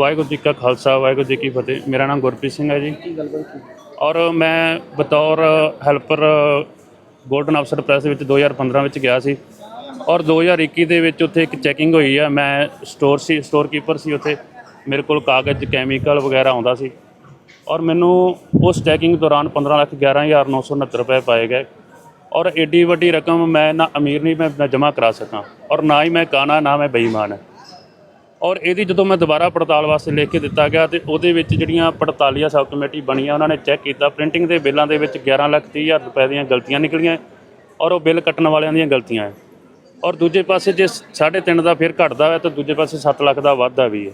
ਵਾਹਿਗੁਰੂ ਜੀ ਕਾ ਖਾਲਸਾ ਵਾਹਿਗੁਰੂ ਜੀ ਕੀ ਫਤਿਹ। ਮੇਰਾ ਨਾਮ ਗੁਰਪ੍ਰੀਤ ਸਿੰਘ ਹੈ ਜੀ। ਔਰ ਮੈਂ ਬਤੌਰ ਹੈਲਪਰ ਗੋਲਡਨ ਅਫਸਰ ਪ੍ਰੈਸ ਵਿੱਚ 2015 ਵਿੱਚ ਗਿਆ ਸੀ। ਔਰ 2021 ਦੇ ਵਿੱਚ ਉੱਥੇ ਇੱਕ ਚੈਕਿੰਗ ਹੋਈ ਆ। ਮੈਂ ਸਟੋਰ ਸੀ ਸਟੋਰ ਕੀਪਰ ਸੀ ਉੱਥੇ। ਮੇਰੇ ਕੋਲ ਕਾਗਜ਼ ਕੈਮੀਕਲ ਵਗੈਰਾ ਆਉਂਦਾ ਸੀ। ਔਰ ਮੈਨੂੰ ਉਸ ਚੈਕਿੰਗ ਦੌਰਾਨ 15 ਲੱਖ 11969 ਰੁਪਏ ਪਾਏ ਗਏ। ਔਰ ਏਡੀ ਵੱਡੀ ਰਕਮ ਮੈਂ ਨਾ ਅਮੀਰ ਨਹੀਂ ਮੈਂ ਜਮ੍ਹਾਂ ਕਰਾ ਸਕਾਂ। ਔਰ ਨਾ ਹੀ ਮੈਂ ਕਾਨਾ ਨਾ ਮੈਂ ਬੇਈਮਾਨ ਹਾਂ। ਔਰ ਇਹਦੀ ਜਦੋਂ ਮੈਂ ਦੁਬਾਰਾ ਪੜਤਾਲ ਵਾਸਤੇ ਲਿਖ ਕੇ ਦਿੱਤਾ ਗਿਆ ਤੇ ਉਹਦੇ ਵਿੱਚ ਜਿਹੜੀਆਂ ਪੜਤਾਲੀਆ ਸਬ ਕਮੇਟੀ ਬਣੀ ਬਣੀਆਂ, ਉਹਨਾਂ ਨੇ ਚੈੱਕ ਕੀਤਾ, ਪ੍ਰਿੰਟਿੰਗ ਦੇ ਬਿੱਲਾਂ ਦੇ ਵਿੱਚ 11 ਲੱਖ ਤੀਹ ਹਜ਼ਾਰ ਰੁਪਏ ਦੀਆਂ ਗਲਤੀਆਂ ਨਿਕਲੀਆਂ ਔਰ ਉਹ ਬਿੱਲ ਕੱਟਣ ਵਾਲਿਆਂ ਦੀਆਂ ਗਲਤੀਆਂ ਹੈ। ਔਰ ਦੂਜੇ ਪਾਸੇ ਜੇ 3.5 ਦਾ ਫਿਰ ਘਟਦਾ ਹੈ ਤਾਂ ਦੂਜੇ ਪਾਸੇ 7 ਲੱਖ ਦਾ ਵਾਧਾ ਵੀ ਹੈ।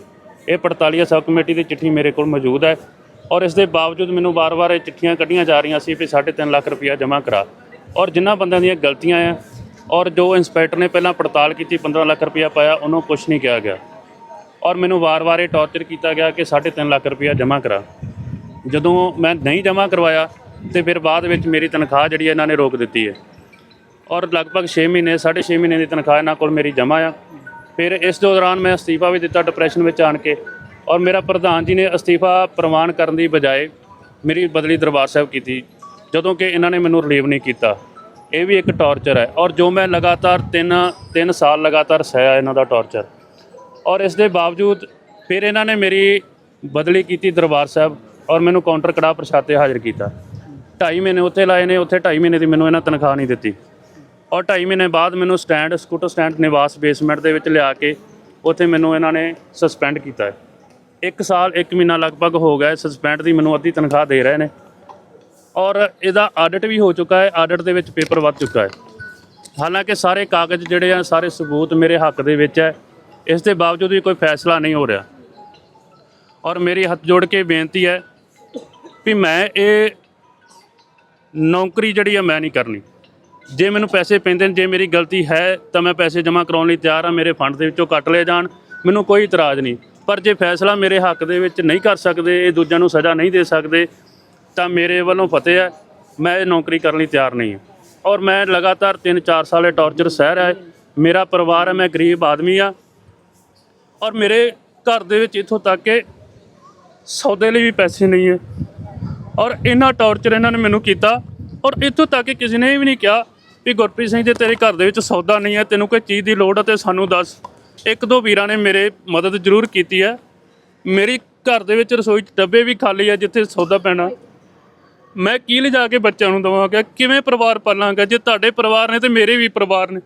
ਇਹ ਪੜਤਾਲੀਆ ਸਬ ਕਮੇਟੀ ਦੀ ਚਿੱਠੀ ਮੇਰੇ ਕੋਲ ਮੌਜੂਦ ਹੈ ਔਰ ਇਸ ਦੇ ਬਾਵਜੂਦ ਮੈਨੂੰ ਵਾਰ-ਵਾਰ ਇਹ ਚਿੱਠੀਆਂ ਕੱਢੀਆਂ ਜਾ ਰਹੀਆਂ ਸੀ ਵੀ 3.5 ਲੱਖ ਰੁਪਇਆ ਜਮ੍ਹਾਂ ਕਰਾ। ਔਰ ਜਿਨ੍ਹਾਂ ਬੰਦਿਆਂ ਦੀਆਂ ਗਲਤੀਆਂ ਆ ਔਰ ਜੋ ਇੰਸਪੈਕਟਰ ਨੇ ਪਹਿਲਾਂ ਪੜਤਾਲ ਕੀਤੀ 15 ਲੱਖ ਰੁਪਇਆ ਪਾਇਆ, ਉਹਨੂੰ ਕੁਝ ਨਹੀਂ ਕਿਹਾ ਗਿਆ। ਔਰ ਮੈਨੂੰ ਵਾਰ-ਵਾਰ ਇਹ ਟੌਰਚਰ ਕੀਤਾ ਗਿਆ ਕਿ 3.5 ਲੱਖ ਰੁਪਇਆ ਜਮ੍ਹਾਂ ਕਰਾ। ਜਦੋਂ ਮੈਂ ਨਹੀਂ ਜਮ੍ਹਾਂ ਕਰਵਾਇਆ ਤੇ ਫਿਰ ਬਾਅਦ ਵਿੱਚ ਮੇਰੀ ਤਨਖਾਹ ਜਿਹੜੀ ਹੈ ਇਹਨਾਂ ਨੇ ਰੋਕ ਦਿੱਤੀ ਹੈ। ਔਰ ਲਗਭਗ 6 ਮਹੀਨੇ 6.5 ਮਹੀਨੇ ਦੀ ਤਨਖਾਹ ਇਹਨਾਂ ਕੋਲ ਮੇਰੀ ਜਮ੍ਹਾਂ ਆ। ਫਿਰ ਇਸ ਦੌਰਾਨ ਮੈਂ ਅਸਤੀਫਾ ਵੀ ਦਿੱਤਾ ਡਿਪਰੈਸ਼ਨ ਵਿੱਚ ਆਣ ਕੇ ਔਰ ਮੇਰਾ ਪ੍ਰਧਾਨ ਜੀ ਨੇ ਅਸਤੀਫਾ ਪ੍ਰਵਾਨ ਕਰਨ ਦੀ ਬਜਾਏ ਮੇਰੀ ਬਦਲੀ ਦਰਬਾਰ ਸਾਹਿਬ ਕੀਤੀ, ਜਦੋਂ ਕਿ ਇਹਨਾਂ ਨੇ ਮੈਨੂੰ ਰਿਲੀਵ ਨਹੀਂ ਕੀਤਾ। ਇਹ ਵੀ ਇੱਕ ਟੌਰਚਰ ਹੈ ਔਰ ਜੋ ਮੈਂ ਲਗਾਤਾਰ 3 3 ਸਾਲ ਲਗਾਤਾਰ ਸਹਿਆ ਇਹਨਾਂ ਦਾ ਟੌਰਚਰ। ਔਰ ਇਸ ਦੇ ਬਾਵਜੂਦ ਫਿਰ ਇਹਨਾਂ ਨੇ ਮੇਰੀ ਬਦਲੀ ਕੀਤੀ ਦਰਬਾਰ ਸਾਹਿਬ ਔਰ ਮੈਨੂੰ ਕਾਊਂਟਰ ਕੜਾ ਪ੍ਰਸ਼ਾਦੇ ਹਾਜ਼ਰ ਕੀਤਾ। 2.5 ਮਹੀਨੇ ਉੱਥੇ ਲਾਏ ਨੇ, ਉੱਥੇ 2.5 ਮਹੀਨੇ ਦੀ ਮੈਨੂੰ ਇਹਨਾਂ ਤਨਖਾਹ ਨਹੀਂ ਦਿੱਤੀ। ਔਰ 2.5 ਮਹੀਨੇ ਬਾਅਦ ਮੈਨੂੰ ਸਟੈਂਡ ਸਕੂਟਰ ਸਟੈਂਡ ਨਿਵਾਸ ਬੇਸਮੈਂਟ ਦੇ ਵਿੱਚ ਲਿਆ ਕੇ ਉੱਥੇ ਮੈਨੂੰ ਇਹਨਾਂ ਨੇ ਸਸਪੈਂਡ ਕੀਤਾ ਹੈ। ਇੱਕ ਸਾਲ, ਇੱਕ ਮਹੀਨਾ ਲਗਭਗ ਹੋ ਗਿਆ ਸਸਪੈਂਡ ਦੀ ਮੈਨੂੰ ਅੱਧੀ ਤਨਖਾਹ ਦੇ ਰਹੇ ਨੇ। ਔਰ ਇਹਦਾ ਆਡਿਟ ਵੀ ਹੋ ਚੁੱਕਾ ਹੈ ਆਡਿਟ ਦੇ ਵਿੱਚ ਪੇਪਰ ਵੱਧ ਚੁੱਕਾ ਹੈ। ਹਾਲਾਂਕਿ ਸਾਰੇ ਕਾਗਜ਼ ਜਿਹੜੇ ਆ, ਸਾਰੇ ਸਬੂਤ ਮੇਰੇ ਹੱਕ ਦੇ ਵਿੱਚ ਹੈ। ਇਸ ਦੇ ਬਾਵਜੂਦ ਵੀ ਕੋਈ ਫੈਸਲਾ ਨਹੀਂ ਹੋ ਰਿਹਾ। ਔਰ ਮੇਰੀ ਹੱਥ ਜੋੜ ਕੇ ਬੇਨਤੀ ਹੈ ਵੀ ਮੈਂ ਇਹ ਨੌਕਰੀ ਜਿਹੜੀ ਆ ਮੈਂ ਨਹੀਂ ਕਰਨੀ। ਜੇ ਮੈਨੂੰ ਪੈਸੇ ਪੈਂਦੇ ਨੇ, ਜੇ ਮੇਰੀ ਗਲਤੀ ਹੈ, ਤਾਂ ਮੈਂ ਪੈਸੇ ਜਮ੍ਹਾਂ ਕਰਾਉਣ ਲਈ ਤਿਆਰ ਹਾਂ, ਮੇਰੇ ਫੰਡ ਦੇ ਵਿੱਚੋਂ ਕੱਟ ਲਏ ਜਾਣ, ਮੈਨੂੰ ਕੋਈ ਇਤਰਾਜ਼ ਨਹੀਂ। ਪਰ ਜੇ ਫੈਸਲਾ ਮੇਰੇ ਹੱਕ ਦੇ ਵਿੱਚ ਨਹੀਂ ਕਰ ਸਕਦੇ, ਇਹ ਦੂਜਿਆਂ ਨੂੰ ਸਜ਼ਾ ਨਹੀਂ ਦੇ ਸਕਦੇ, ਤਾਂ ਮੇਰੇ ਵੱਲੋਂ ਫਤਿਹ ਹੈ, ਮੈਂ ਇਹ ਨੌਕਰੀ ਕਰਨ ਲਈ ਤਿਆਰ ਨਹੀਂ ਹਾਂ। ਔਰ ਮੈਂ ਲਗਾਤਾਰ 3-4 ਸਾਲੇ ਟੌਰਚਰ ਸਹਿ ਰਿਹਾ ਹੈ, ਮੇਰਾ ਪਰਿਵਾਰ ਹੈ, ਮੈਂ ਗਰੀਬ ਆਦਮੀ ਆ ਔਰ ਮੇਰੇ ਘਰ ਦੇ ਵਿੱਚ ਇੱਥੋਂ ਤੱਕ ਕਿ ਸੌਦੇ ਲਈ ਵੀ ਪੈਸੇ ਨਹੀਂ ਹੈ। ਔਰ ਇਹਨਾਂ ਟੌਰਚਰ ਇਹਨਾਂ ਨੇ ਮੈਨੂੰ ਕੀਤਾ। ਔਰ ਇੱਥੋਂ ਤੱਕ ਕਿ ਕਿਸੇ ਨੇ ਵੀ ਨਹੀਂ ਕਿਹਾ ਵੀ ਗੁਰਪ੍ਰੀਤ ਸਿੰਘ ਜੇ, ਤੇਰੇ ਘਰ ਦੇ ਵਿੱਚ ਸੌਦਾ ਨਹੀਂ ਹੈ, ਤੈਨੂੰ ਕੋਈ ਚੀਜ਼ ਦੀ ਲੋੜ ਹੈ ਤੇ ਸਾਨੂੰ ਦੱਸ। ਇੱਕ ਦੋ ਵੀਰਾਂ ਨੇ ਮੇਰੇ ਮਦਦ ਜ਼ਰੂਰ ਕੀਤੀ ਹੈ। ਮੇਰੀ ਘਰ ਦੇ ਵਿੱਚ ਰਸੋਈ 'ਚ ਡੱਬੇ ਵੀ ਖਾਲੀ ਆ ਜਿੱਥੇ ਸੌਦਾ ਪੈਣਾ। ਮੈਂ ਕੀ ਲਿਜਾ ਕੇ ਬੱਚਿਆਂ ਨੂੰ ਦਵਾਂਗਾ? ਕਿਵੇਂ ਪਰਿਵਾਰ ਪਾਲਾਂਗਾ? ਜੇ ਤੁਹਾਡੇ ਪਰਿਵਾਰ ਨੇ ਤੇ ਮੇਰੇ ਵੀ ਪਰਿਵਾਰ ਨੇ।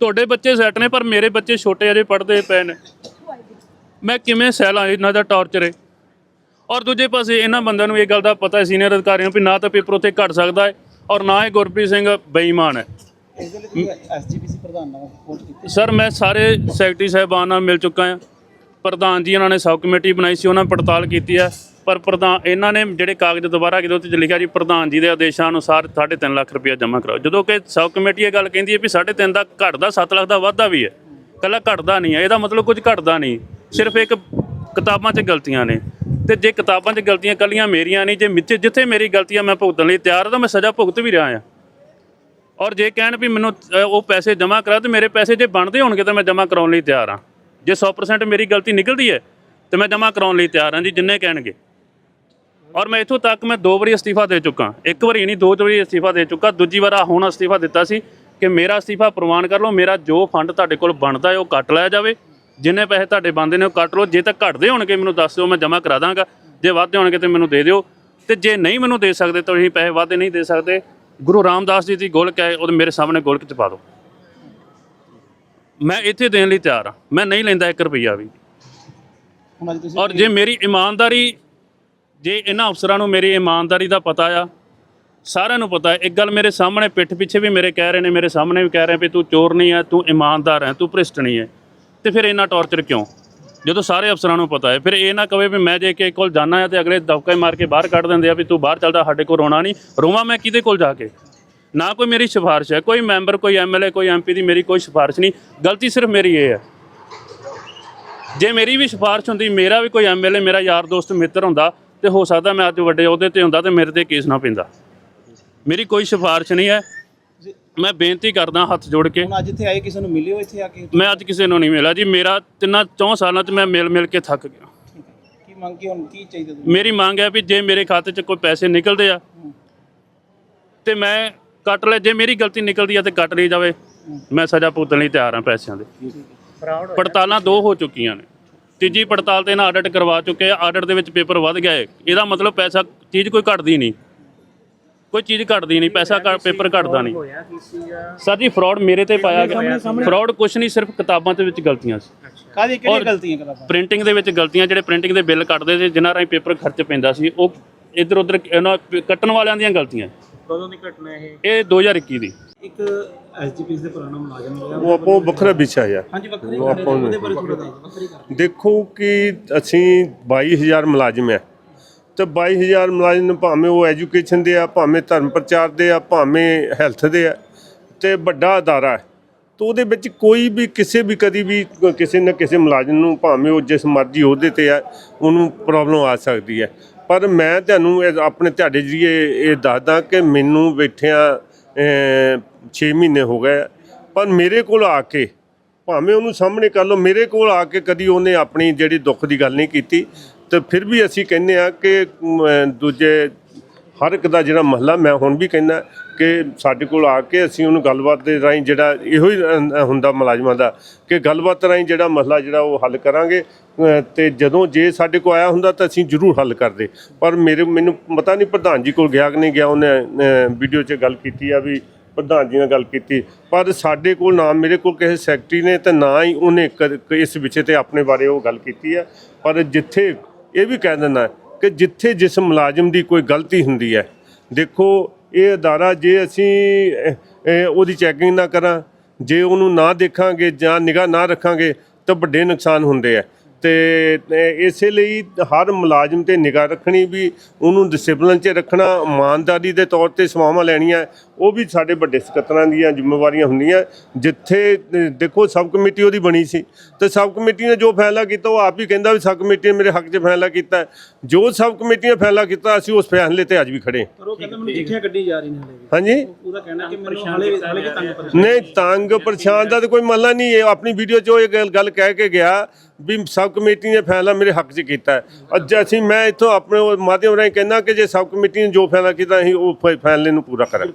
ਤੁਹਾਡੇ ਬੱਚੇ ਸੈੱਟ ਨੇ, ਪਰ ਮੇਰੇ ਬੱਚੇ ਛੋਟੇ ਅਜੇ ਪੜ੍ਹਦੇ ਪਏ ਨੇ। ਮੈਂ ਕਿਵੇਂ ਸਹਿਲਾਂ ਇਹਨਾਂ ਦਾ ਟੌਰਚਰ ਹੈ ਔਰ ਦੂਜੇ ਪਾਸੇ ਇਹਨਾਂ ਬੰਦਿਆਂ ਨੂੰ ਇਹ ਗੱਲ ਦਾ ਪਤਾ ਹੈ ਸੀਨੀਅਰ ਅਧਿਕਾਰੀਆਂ ਨੂੰ, ਵੀ ਨਾ ਤਾਂ ਪੇਪਰ ਉੱਥੇ ਘਟ ਸਕਦਾ ਹੈ ਔਰ ਨਾ ਹੀ ਗੁਰਪ੍ਰੀਤ ਸਿੰਘ ਬੇਈਮਾਨ ਹੈ ਇਸ ਦੇ ਲਈ ਤੁਸੀਂ ਐਸਜੀਪੀਸੀ ਪ੍ਰਧਾਨ ਨਾਲ ਪਹੁੰਚ ਕੀਤੀ ਸਰ, ਮੈਂ ਸਾਰੇ ਸੈਕਟਰੀ ਸਾਹਿਬਾਨ ਨਾਲ ਮਿਲ ਚੁੱਕਾ ਹਾਂ। ਪ੍ਰਧਾਨ ਜੀ ਉਹਨਾਂ ਨੇ ਸਬ ਕਮੇਟੀ ਬਣਾਈ ਸੀ, ਉਹਨਾਂ ਪੜਤਾਲ ਕੀਤੀ ਹੈ। ਪਰ ਪ੍ਰਧਾਨ, ਇਹਨਾਂ ਨੇ ਜਿਹੜੇ ਕਾਗਜ਼ ਦੁਬਾਰਾ ਕਿਤੇ ਉੱਤੇ ਲਿਖਿਆ ਜੀ, ਪ੍ਰਧਾਨ ਜੀ ਦੇ ਆਦੇਸ਼ਾਂ ਅਨੁਸਾਰ 3.5 ਲੱਖ ਰੁਪਇਆ ਜਮ੍ਹਾਂ ਕਰਾਓ। ਜਦੋਂ ਕਿ ਸਬ ਕਮੇਟੀ ਇਹ ਗੱਲ ਕਹਿੰਦੀ ਹੈ ਵੀ 3.5 ਦਾ ਘਟਦਾ 7 ਲੱਖ ਦਾ ਵਾਧਾ ਵੀ ਹੈ। ਕੱਲਾ ਘਟਦਾ ਨਹੀਂ ਹੈ। ਇਹਦਾ ਮਤਲਬ ਕੁਝ ਘਟਦਾ ਨਹੀਂ। ਸਿਰਫ ਇੱਕ ਕਿਤਾਬਾਂ 'ਚ ਗਲਤੀਆਂ ਨੇ। ਤੇ ਜੇ ਕਿਤਾਬਾਂ 'ਚ ਗਲਤੀਆਂ ਕੱਲੀਆਂ ਮੇਰੀਆਂ ਨਹੀਂ, ਜੇ ਮਿੱਥੇ ਜਿੱਥੇ ਮੇਰੀ ਗਲਤੀਆਂ ਮੈਂ ਭੁਗਤਣ ਲਈ ਤਿਆਰ ਹਾਂ, ਤਾਂ ਮੈਂ ਸਜ਼ਾ ਭੁਗਤ ਵੀ ਰਿਹਾ ਹਾਂ। ਔਰ ਜੇ ਕਹਿਣ ਵੀ ਮੈਨੂੰ ਉਹ ਪੈਸੇ ਜਮ੍ਹਾਂ ਕਰਾ, ਤੇ ਮੇਰੇ ਪੈਸੇ ਜੇ ਬਣਦੇ ਹੋਣਗੇ, ਤਾਂ ਮੈਂ ਜਮ੍ਹਾਂ ਕਰਾਉਣ ਲਈ ਤਿਆਰ ਹਾਂ। ਜੇ 100% ਮੇਰੀ ਗਲਤੀ ਨਿਕਲਦੀ ਹੈ, ਤੇ ਮੈਂ ਜਮ੍ਹਾਂ ਕਰਾਉਣ ਲਈ ਤਿਆਰ ਹਾਂ ਜੀ, ਜਿੰਨੇ ਕਹਿਣਗੇ। ਔਰ ਮੈਂ ਇੱਥੋਂ ਤੱਕ ਮੈਂ ਦੋ ਵਾਰੀ ਅਸਤੀਫਾ ਦੇ ਚੁੱਕਾ। ਇੱਕ ਵਾਰੀ ਨਹੀਂ ਦੋ ਵਾਰੀ ਅਸਤੀਫਾ ਦੇ ਚੁੱਕਾ। ਦੂਜੀ ਵਾਰ ਹੁਣ ਅਸਤੀਫਾ ਦਿੱਤਾ ਸੀ ਕਿ ਮੇਰਾ ਅਸਤੀਫਾ ਪ੍ਰਵਾਨ ਕਰ ਲਓ। ਮੇਰਾ ਜੋ ਫੰਡ ਤੁਹਾਡੇ ਕੋਲ ਬਣਦਾ ਹੈ ਉਹ ਕੱਟ ਲਿਆ ਜਾਵੇ। ਜਿੰਨੇ ਪੈਸੇ ਤੁਹਾਡੇ ਬਣਦੇ ਨੇ ਉਹ ਕੱਟ ਲਓ। ਜੇ ਤਾਂ ਘਟਦੇ ਹੋਣਗੇ ਮੈਨੂੰ ਦੱਸ ਦਿਓ ਮੈਂ ਜਮ੍ਹਾਂ ਕਰਾ ਦਾਂਗਾ। ਜੇ ਵੱਧਦੇ ਹੋਣਗੇ ਤੇ ਮੈਨੂੰ ਦੇ ਦਿਓ। ਤੇ ਜੇ ਨਹੀਂ ਮੈਨੂੰ ਦੇ ਸਕਦੇ ਤਾਂ ਤੁਸੀਂ ਪੈਸੇ ਵਾਧੇ ਨਹੀਂ ਦੇ ਸਕਦੇ। ਗੁਰੂ ਰਾਮਦਾਸ ਜੀ ਦੀ ਗੋਲਕ ਹੈ ਉਹ ਮੇਰੇ ਸਾਹਮਣੇ ਗੋਲਕ ਚ ਪਾ ਦਿਓ। ਮੈਂ ਇੱਥੇ ਦੇਣ ਲਈ ਤਿਆਰ ਹਾਂ। ਮੈਂ ਨਹੀਂ ਲੈਂਦਾ 1 ਰੁਪਈਆ ਵੀ। ਔਰ ਜੇ ਮੇਰੀ ਇਮਾਨਦਾਰੀ ਜੇ ਇਹਨਾਂ ਅਫਸਰਾਂ ਨੂੰ ਮੇਰੀ ਇਮਾਨਦਾਰੀ ਦਾ ਪਤਾ ਆ, ਸਾਰਿਆਂ ਨੂੰ ਪਤਾ ਹੈ, ਇੱਕ ਗੱਲ ਮੇਰੇ ਸਾਹਮਣੇ ਪਿੱਠ ਪਿੱਛੇ ਵੀ ਮੇਰੇ ਕਹਿ ਰਹੇ ਨੇ, ਮੇਰੇ ਸਾਹਮਣੇ ਵੀ ਕਹਿ ਰਹੇ ਵੀ ਤੂੰ ਚੋਰ ਨਹੀਂ ਹੈ, ਤੂੰ ਇਮਾਨਦਾਰ ਹੈ, ਤੂੰ ਭ੍ਰਿਸ਼ਟ ਨਹੀਂ ਹੈ, ਤੇ ਫਿਰ ਇੰਨਾ ਟੌਰਚਰ ਕਿਉਂ? ਜਦੋਂ ਸਾਰੇ ਅਫਸਰਾਂ ਨੂੰ ਪਤਾ ਹੈ, ਫਿਰ ਇਹ ਨਾ ਕਵੇ ਵੀ ਮੈਂ ਜੇ ਕੇ ਕੋਲ ਜਾਣਾ ਹੈ ਤੇ ਅਗਲੇ ਦਬਕੇ ਮਾਰ ਕੇ ਬਾਹਰ ਕੱਢ ਦਿੰਦੇ ਆ ਵੀ ਤੂੰ ਬਾਹਰ ਚੱਲਦਾ, ਸਾਡੇ ਕੋਲ ਰੋਣਾ ਨਹੀਂ, ਰੋਵਾਂ ਮੈਂ ਕਿਹਦੇ ਕੋਲ ਜਾ ਕੇ? ਨਾ ਕੋਈ ਮੇਰੀ ਸਿਫਾਰਿਸ਼ ਹੈ, ਕੋਈ ਮੈਂਬਰ, ਕੋਈ ਐਮਐਲਏ ਕੋਈ ਐਮਪੀ ਦੀ ਮੇਰੀ ਕੋਈ ਸਿਫਾਰਿਸ਼ ਨਹੀਂ, ਗਲਤੀ ਸਿਰਫ ਮੇਰੀ ਇਹ ਹੈ। ਜੇ ਮੇਰੀ ਵੀ ਸਿਫਾਰਿਸ਼ ਹੁੰਦੀ, ਮੇਰਾ ਵੀ ਕੋਈ ਐਮਐਲਏ ਮੇਰਾ ਯਾਰ ਦੋਸਤ, ਮਿੱਤਰ ਹੁੰਦਾ ਤੇ ਹੋ ਸਕਦਾ ਮੈਂ ਅੱਜ ਵੱਡੇ ਅਹੁਦੇ ਤੇ ਹੁੰਦਾ ਤੇ ਮੇਰੇ ਤੇ ਕੇਸ ਨਾ ਪੈਂਦਾ। ਮੇਰੀ ਕੋਈ ਸਿਫਾਰਿਸ਼ ਨਹੀਂ ਹੈ। ਮੈਂ ਬੇਨਤੀ ਕਰਦਾ ਹੱਥ ਜੋੜ ਕੇ। ਹੁਣ ਅੱਜ ਇੱਥੇ ਆਏ ਕਿਸੇ ਨੂੰ ਮਿਲਿਓ ਇੱਥੇ ਆ ਕੇ? ਮੈਂ ਅੱਜ ਕਿਸੇ ਨੂੰ ਨਹੀਂ ਮਿਲਿਆ ਜੀ। ਮੇਰਾ ਤਿੰਨਾਂ ਚੌਂ ਸਾਲਾਂ 'ਚ ਮੈਂ ਮਿਲ ਮਿਲ ਕੇ ਥੱਕ ਗਿਆ। ਮੰਗ ਕੀ ਹੁਣ ਕੀ ਚਾਹੀਦਾ ਤੁਹਾਨੂੰ ਮੇਰੀ ਮੰਗ ਹੈ ਵੀ ਜੇ ਮੇਰੇ ਖਾਤੇ 'ਚ ਕੋਈ ਪੈਸੇ ਨਿਕਲਦੇ ਆ ਤੇ ਮੈਂ ਕੱਟ ਲੈ। ਜੇ ਮੇਰੀ ਗਲਤੀ ਨਿਕਲਦੀ ਆ ਤੇ ਕੱਟ ਲਈ ਜਾਵੇ। ਮੈਂ ਸਜ਼ਾ ਭੁਗਤਣ ਲਈ ਤਿਆਰ ਹਾਂ ਪੈਸਿਆਂ ਦੇ। ਪੜਤਾਲਾਂ ਦੋ ਹੋ ਚੁੱਕੀਆਂ ਨੇ। ਤੀਜੀ ਪੜਤਾਲ ਤੇ ਨਾ ਆਡਿਟ ਕਰਵਾ ਚੁੱਕੇ ਆ ਆਡਿਟ ਦੇ ਵਿੱਚ ਪੇਪਰ ਵੱਧ ਗਿਆ ਹੈ ਇਹਦਾ ਮਤਲਬ ਪੈਸਾ ਚੀਜ਼ ਕੋਈ ਘਟਦੀ ਨਹੀਂ। ਕੋਈ ਚੀਜ਼ ਘਟਦੀ ਨਹੀਂ ਪੈਸਾ ਘੱਟ- ਪੇਪਰ ਘਟਦਾ ਨਹੀਂ। ਸਰ ਜੀ ਫਰਾਡ ਮੇਰੇ ਤੇ ਪਾਇਆ ਗਿਆ। ਫਰਾਡ ਕੁਛ ਨਹੀਂ ਸਿਰਫ ਕਿਤਾਬਾਂ ਦੇ ਵਿੱਚ ਗਲਤੀਆਂ ਸੀ। ਕਾਹਦੀ ਕਿਹੜੀਆਂ ਔਰ- ਗਲਤੀਆਂ ਕਰਾਂ ਪ੍ਰਿੰਟਿੰਗ ਦੇ ਵਿੱਚ ਗਲਤੀਆਂ ਜਿਹੜੇ ਪ੍ਰਿੰਟਿੰਗ ਦੇ ਬਿੱਲ ਕੱਟਦੇ ਸੀ ਜਿਨ੍ਹਾਂ ਰਾਹੀਂ ਪੇਪਰ ਖਰਚ ਪੈਂਦਾ ਸੀ ਉਹ ਇੱਧਰ ਉੱਧਰ ਇਹਨਾਂ ਕੱਟਣ ਵਾਲਿਆਂ ਦੀਆਂ ਗਲਤੀਆਂ। ਕਦੋਂ ਦੀ ਘਟਨਾ ਇਹ? ਇਹ 2021 ਦੀ। ਇੱਕ ਐਸਜੀਪੀਸੀ ਦੇ ਪੁਰਾਣਾ ਮੁਲਾਜ਼ਮ ਹੋਇਆ ਉਹ ਆਪੋ ਵੱਖਰਾ ਵਿਸ਼ਾ ਆ ਹਾਂਜੀ ਵੱਖਰੀ ਉਹ ਆਪਾਂ ਉਹਦੇ ਬਾਰੇ ਥੋੜਾ ਦੱਸੋ ਵੱਖਰੀ ਕਰ ਦੇਖੋ ਕਿ ਅਸੀਂ 22000 ਮੁਲਾਜ਼ਮ ਆ। ਤੇ 22000 ਮੁਲਾਜ਼ਮ ਭਾਵੇਂ ਉਹ ਐਜੂਕੇਸ਼ਨ ਦੇ ਆ ਭਾਵੇਂ ਧਰਮ ਪ੍ਰਚਾਰ ਦੇ ਆ ਭਾਵੇਂ ਹੈਲਥ ਦੇ ਆ ਤੇ ਵੱਡਾ ਅਦਾਰਾ ਹੈ। ਤਾਂ ਉਹਦੇ ਵਿੱਚ ਕੋਈ ਵੀ ਕਿਸੇ ਵੀ ਕਦੀ ਵੀ ਕਿਸੇ ਨਾ ਕਿਸੇ ਮੁਲਾਜ਼ਮ ਨੂੰ ਭਾਵੇਂ ਉਹ ਜਿਸ ਮਰਜ਼ੀ ਅਹੁਦੇ ਤੇ ਆ ਉਹਨੂੰ ਪ੍ਰੋਬਲਮ ਆ ਸਕਦੀ ਹੈ। ਪਰ ਮੈਂ ਤੁਹਾਨੂੰ ਇਹ ਆਪਣੇ ਤੁਹਾਡੇ ਜਰੀਏ ਇਹ ਦੱਸਦਾ ਕਿ ਮੈਨੂੰ ਬੈਠਿਆਂ 6 ਮਹੀਨੇ ਹੋ ਗਏ ਆ। ਪਰ ਮੇਰੇ ਕੋਲ ਆ ਕੇ, ਭਾਵੇਂ ਉਹਨੂੰ ਸਾਹਮਣੇ ਕਰ ਲਓ, ਮੇਰੇ ਕੋਲ ਆ ਕੇ ਕਦੀ ਉਹਨੇ ਆਪਣੀ ਜਿਹੜੀ ਦੁੱਖ ਦੀ ਗੱਲ ਨਹੀਂ ਕੀਤੀ ਤੇ ਫਿਰ ਵੀ ਅਸੀਂ ਕਹਿੰਦੇ ਆ ਕਿ ਦੂਜੇ ਹਰ ਇੱਕ ਦਾ ਜਿਹੜਾ ਮਹੱਲਾ ਮੈਂ ਹੁਣ ਵੀ ਕਹਿੰਦਾ ਕਿ ਸਾਡੇ ਕੋਲ ਆ ਕੇ ਅਸੀਂ ਉਹਨੂੰ ਗੱਲਬਾਤ ਦੇ ਰਾਹੀਂ ਜਿਹੜਾ ਇਹੋ ਹੀ ਹੁੰਦਾ ਮੁਲਾਜ਼ਮਾਂ ਦਾ ਕਿ ਗੱਲਬਾਤ ਰਾਹੀਂ ਜਿਹੜਾ ਮਸਲਾ ਜਿਹੜਾ ਉਹ ਹੱਲ ਕਰਾਂਗੇ। ਅ, ਤੇ ਜਦੋਂ ਜੇ ਸਾਡੇ ਕੋਲ ਆਇਆ ਹੁੰਦਾ ਤਾਂ ਅਸੀਂ ਜ਼ਰੂਰ ਹੱਲ ਕਰਦੇ। ਪਰ ਮੇਰੇ ਮੈਨੂੰ ਪਤਾ ਨਹੀਂ ਪ੍ਰਧਾਨ ਜੀ ਕੋਲ ਗਿਆ ਕਿ ਨਹੀਂ ਗਿਆ ਉਹਨੇ ਵੀਡੀਓ 'ਚ ਗੱਲ ਕੀਤੀ ਆ ਵੀ ਪ੍ਰਧਾਨ ਜੀ ਨਾਲ ਗੱਲ ਕੀਤੀ। ਪਰ ਸਾਡੇ ਕੋਲ ਨਾ ਮੇਰੇ ਕੋਲ ਕਿਸੇ ਸੈਕਟਰੀ ਨੇ ਤੇ ਨਾ ਹੀ ਉਹਨੇ ਕ- ਕ- ਇਸ ਵਿਸ਼ੇ ਤੇ ਆਪਣੇ ਬਾਰੇ ਉਹ ਗੱਲ ਕੀਤੀ ਆ। ਪਰ ਜਿੱਥੇ ਇਹ ਵੀ ਕਹਿ ਦਿੰਦਾ ਕਿ ਜਿੱਥੇ ਜਿਸ ਮੁਲਾਜ਼ਮ ਦੀ ਕੋਈ ਗਲਤੀ ਹੁੰਦੀ ਹੈ, ਦੇਖੋ ਇਹ ਅਦਾਰਾ ਜੇ ਅਸੀਂ ਉਹਦੀ ਚੈਕਿੰਗ ਨਾ ਕਰਾਂ, ਜੇ ਉਹਨੂੰ ਨਾ ਦੇਖਾਂਗੇ ਜਾਂ ਨਿਗਾਹ ਨਾ ਰੱਖਾਂਗੇ, ਤਾਂ ਵੱਡੇ ਨੁਕਸਾਨ ਹੁੰਦੇ ਆ। ਤੇ ਇਸੇ ਲਈ ਹਰ ਮੁਲਾਜ਼ਮ ਤੇ ਨਿਗਾਹ ਰੱਖਣੀ ਵੀ ਉਹਨੂੰ ਡਿਸਪਲਿਨ 'ਚ ਰੱਖਣਾ, ਇਮਾਨਦਾਰੀ ਦੇ ਤੌਰ ਤੇ ਸੇਵਾਵਾਂ ਲੈਣੀਆਂ ਉਹ ਵੀ ਸਾਡੇ ਵੱਡੇ ਸਕੱਤਰਾਂ ਦੀਆਂ ਜ਼ਿੰਮੇਵਾਰੀਆਂ ਹੁੰਦੀਆਂ। ਜਿੱਥੇ ਦੇਖੋ ਸਬ ਕਮੇਟੀ ਉਹਦੀ ਬਣੀ ਸੀ। ਤੇ ਸਬ ਕਮੇਟੀ ਨੇ ਜੋ ਫੈਸਲਾ ਕੀਤਾ ਉਹ ਆਪ ਹੀ ਕਹਿੰਦਾ ਵੀ ਸਬ ਕਮੇਟੀ ਨੇ ਮੇਰੇ ਹੱਕ 'ਚ ਫੈਸਲਾ ਕੀਤਾ। ਜੋ ਸਬ ਕਮੇਟੀ ਨੇ ਫੈਸਲਾ ਕੀਤਾ ਅਸੀਂ ਉਸ ਫੈਸਲੇ ਤੇ ਅੱਜ ਵੀ ਖੜੇ ਹਾਂ। ਪਰ ਉਹ ਕਹਿੰਦਾ ਮੈਨੂੰ ਚਿੱਠੀਆਂ ਕੱਢੀ ਜਾ ਰਹੀਆਂ ਹਲੇ ਵੀ ਹਾਂਜੀ? ਉਹਦਾ ਕਹਿਣਾ ਕਿ ਮੈਨੂੰ ਹਲੇ ਵੀ ਹਲੇ ਵੀ ਤੰਗ ਪਰੇਸ਼ਾਨ ਨਹੀਂ ਤੰਗ ਪਰੇਸ਼ਾਨ ਦਾ ਤਾਂ ਕੋਈ ਮਸਲਾ ਨਹੀਂ ਹੈ। ਆਪਣੀ ਵੀਡੀਓ 'ਚ ਉਹ ਇਹ ਗੱਲ- ਗੱਲ ਕਹਿ ਕੇ ਗਿਆ ਵੀ ਸਬ ਕਮੇਟੀ ਨੇ ਫੈਸਲਾ ਮੇਰੇ ਹੱਕ 'ਚ ਕੀਤਾ। ਅੱਜ ਅਸੀਂ ਮੈਂ ਇੱਥੋਂ ਆਪਣੇ ਮਾਧਿਅਮ ਰਾਹੀਂ ਕਹਿੰਦਾ ਕਿ ਜੇ ਸਬ ਕਮੇਟੀ ਨੇ ਜੋ ਫੈਸਲਾ ਕੀਤਾ ਅਸੀਂ ਉਹ ਫੈਸਲੇ ਨੂੰ ਪੂਰਾ ਕਰਾਂਗੇ।